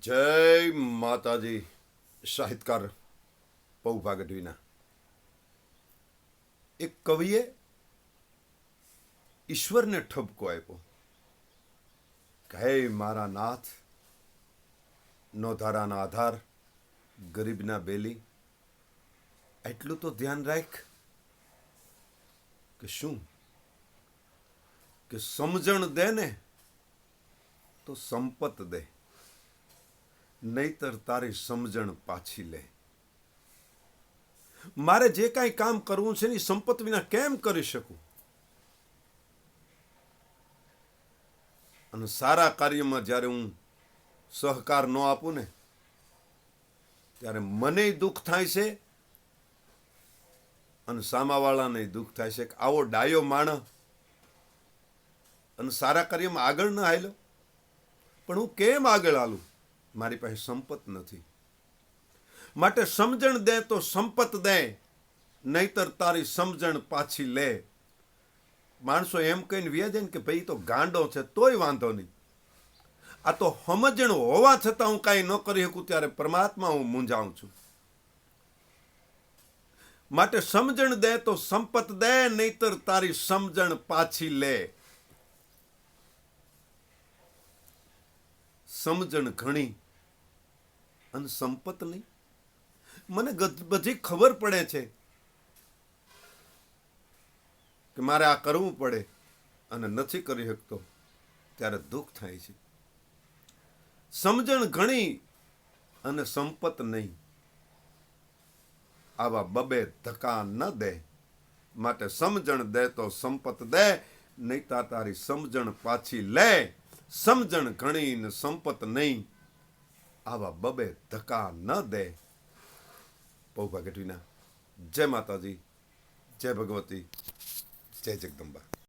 જય માતાજી. સાહિત્યકાર પૌભા ગઢવીના એક કવિએ ઈશ્વરને ઠપકો આપ્યો. કહે, મારા નાથ નો ધારાના આધાર, ગરીબના બેલી, એટલું તો ધ્યાન રાખ કે શું? કે સમજણ દે ને તો સંપત દે. નહીતર તારી સમજણ પાછી લે. મારે જે કાંઈ કામ કરવું છે એની સંપત્તિ વિના કેમ કરી શકું? અને સારા કાર્યમાં જ્યારે હું સહકાર ન આપું ને, ત્યારે મને દુઃખ થાય છે અને સામાવાળાને દુઃખ થાય છે કે આવો ડાયો માણસ અને સારા કાર્યમાં આગળ ન હાલ્યો. પણ હું કેમ આગળ હાલું? મારી પાસે સંપત નથી. માટે સમજણ દે તો સંપત દે, નહીતર તારી સમજણ પાછી લે. માણસો એમ કહીને વ્યા ને કે ભાઈ તો ગાંડો છે, તોય વાંધો નહીં. આ તો સમજણ હોવા છતાં હું કાંઈ ન કરી શકું ત્યારે પરમાત્મા હું મૂંઝાઉં છું. માટે સમજણ દે તો સંપત દે, નહીતર તારી સમજણ પાછી લે. સમજણ ઘણી. અને સંપત નહીં. મને બધી ખબર પડે છે કે મારે આ કરવું પડે અને નથી કરી શકતો, ત્યારે દુઃખ થાય છે. સમજણ ઘણી અને સંપત નહીં. આવા બબે ધક્કા ન દે. માટે સમજણ દે તો સંપત દે, નહીં તા તારી સમજણ પાછી લે. સમજણ ઘણી ને સંપત નહીં. આવા બબે ધક્કા ન દે. પૌભા ગઢવીના જય માતાજી. જય ભગવતી. જય જગદંબા.